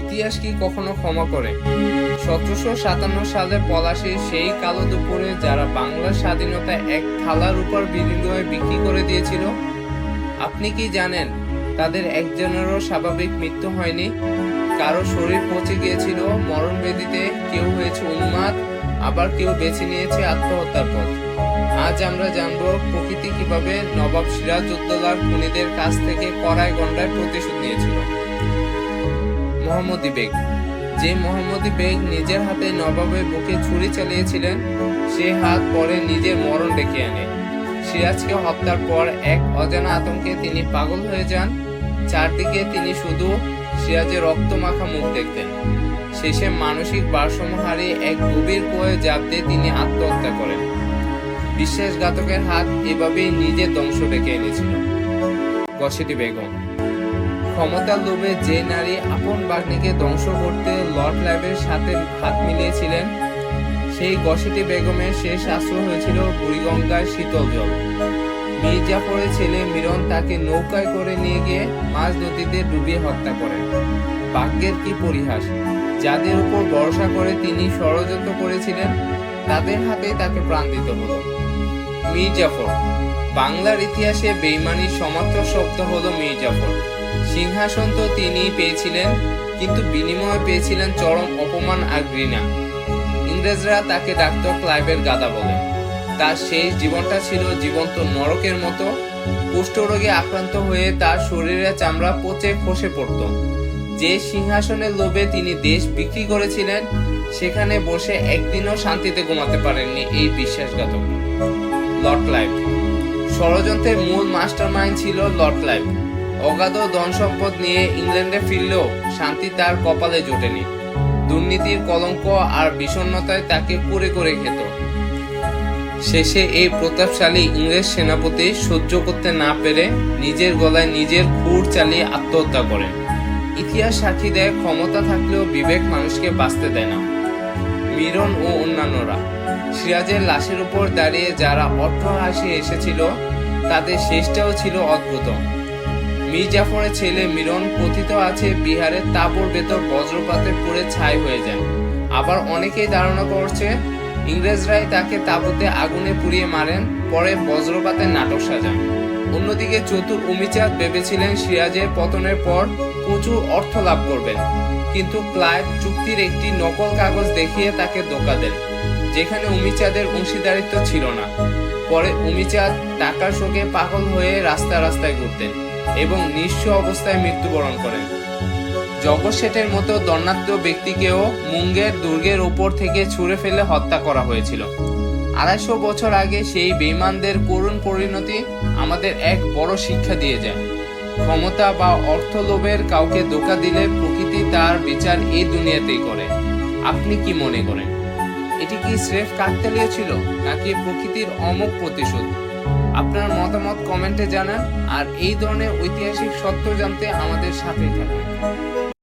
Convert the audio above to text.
ইতিহাস কি কখনো ক্ষমা করে? সতেরোশো সাতান্ন সালে পলাশীর সেই কালো দুপুরে যারা বাংলার স্বাধীনতা এক থালার উপর বিনিময়ে বিক্রি করে দিয়েছিল, আপনি কি জানেন তাদের একজনেরও স্বাভাবিক মৃত্যু হয়নি? কারও শরীর পচে গিয়েছিল, মরণ বেদিতে কেউ হয়েছে উন্মাদ, আবার কেউ বেছে নিয়েছে আত্মহত্যার পথ। আজ আমরা জানব প্রকৃতি কীভাবে নবাব সিরাজউদ্দৌলার খুনিদের কাছ থেকে কড়াই গন্ডায় প্রতিশোধ নিয়েছিল। মোহাম্মদী বেগ। যে মোহাম্মদী বেগ নিজের হাতে নবাবের বুকে ছুরি চালিয়েছিলেন, সে হাত পরে নিজের মরণ ডেকে আনে। সিরাজকে হত্যার পর এক অজানা আতঙ্কে তিনি পাগল হয়ে যান। চারদিকে তিনি শুধু সিরাজের রক্তমাখা মুখ দেখতেন। শেষে মানসিক ভারসাম্য এক গভীর কুয়ে জাপ দিয়ে তিনি আত্মহত্যা করেন। বিশ্বাসঘাতকের হাত এভাবেই নিজের ধ্বংস ডেকে এনেছিল। গসিটি বেগম। ক্ষমতার লোভে যে নারী আপন বাগ্নিকে ধ্বংস করতে লর্ড লাইভের সাথে হাত মিলিয়েছিলেন, সেই গসিটি বেগমের শেষ আশ্রয় হয়েছিল বুড়িগঙ্গার শীতল জল। মীর জাফরের ছেলে মিরন তাকে নৌকায় করে নিয়ে গিয়ে মাঝ নদীতে ডুবিয়ে হত্যা করেন। ভাগ্যের কি পরিহাস? যাদের উপর ভরসা করে তিনি ষড়যন্ত্র করেছিলেন, তাদের হাতেই তাকে প্রাণ দিতে হলো। মীর জাফর বাংলার ইতিহাসে বেইমানির সমার্থক শব্দ হলো মীর জাফর সিংহাসন তো তিনি পেয়েছিলেন, কিন্তু বিনিময়ে পেয়েছিলেন চরম অপমান আর ঘৃণা। ইংরেজরা তাকে ডাক্তার ক্লাইভের গাদা বলে। তার শেষ জীবনটা ছিল জীবন্ত নরকের মতো। কুষ্ঠরোগে আক্রান্ত হয়ে তার শরীরে চামড়া পচে খসে পড়ত। যে সিংহাসনের লোভে তিনি দেশ বিক্রি করেছিলেন, সেখানে বসে একদিনও শান্তিতে ঘুমাতে পারেননি এই বিশ্বাসঘাতক লর্ড ক্লাইভ। ষড়যন্ত্রের মূল মাস্টারমাইন্ড ছিল লর্ড ক্লাইভ। অগাধ ধন সম্পদ নিয়ে ইংল্যান্ডে ফিরলেও শান্তি তার কপালে জোটেনি। দুর্নীতির কলঙ্ক আর বিষণ্ণতায় তাকে করে করে খেত। শেষে এই প্রতাপশালী ইংরেজ সেনাপতি সহ্য করতে না পেরে নিজের গলায় নিজের খুর চালিয়ে আত্মহত্যা করেন ইতিহাস সাক্ষী দেয়, ক্ষমতা থাকলেও বিবেক মানুষকে বাঁচতে দেয় না। মিরন ও অন্যান্যরা। সিরাজের লাশের উপর দাঁড়িয়ে যারা অর্থ হাসি এসেছিল, তাদের শেষটাও ছিল অদ্ভুত। মীর জাফরের ছেলে মিরন কথিত আছে, বিহারের তাবর ভেতর বজ্রপাতে পুড়ে ছাই হয়ে যান আবার অনেকেই ধারণা করছে, ইংরেজরাই তাকে তাবুতে আগুনে পুড়িয়ে মারেন, পরে বজ্রপাতের নাটক সাজান। অন্যদিকে চতুর উমিচাঁদ ভেবেছিলেন সিরাজের পতনের পর প্রচুর অর্থ লাভ করবেন। কিন্তু ক্লাইভ চুক্তির একটি নকল কাগজ দেখিয়ে তাকে ধোকা দেন, যেখানে উমিচাঁদের অংশীদারিত্ব ছিল না। পরে উমিচাঁদ টাকার শোকে পাগল হয়ে রাস্তা রাস্তায় ঘুরতেন। এবং নিঃস্ব অবস্থায় মৃত্যুবরণ করেন জগৎ শেঠের মতো দণ্ডাত্ম ব্যক্তিকেও মুঙ্গের দুর্গের ওপর থেকে ছুঁড়ে ফেলে হত্যা করা হয়েছিল। আড়াইশো বছর আগে সেই বেইমানদের করুণ পরিণতি আমাদের এক বড় শিক্ষা দিয়ে যায়। ক্ষমতা বা অর্থ লোভের কাউকে ধোকা দিলে প্রকৃতি তার বিচার এই দুনিয়াতেই করে। আপনি কি মনে করেন? এটি কি স্রেফ কাকতালীয় ছিল, নাকি প্রকৃতির অমুক প্রতিশোধ? আপনার মতামত কমেন্টে জানান আর এই ধরনের ঐতিহাসিক সত্য জানতে আমাদের সাথে থাকুন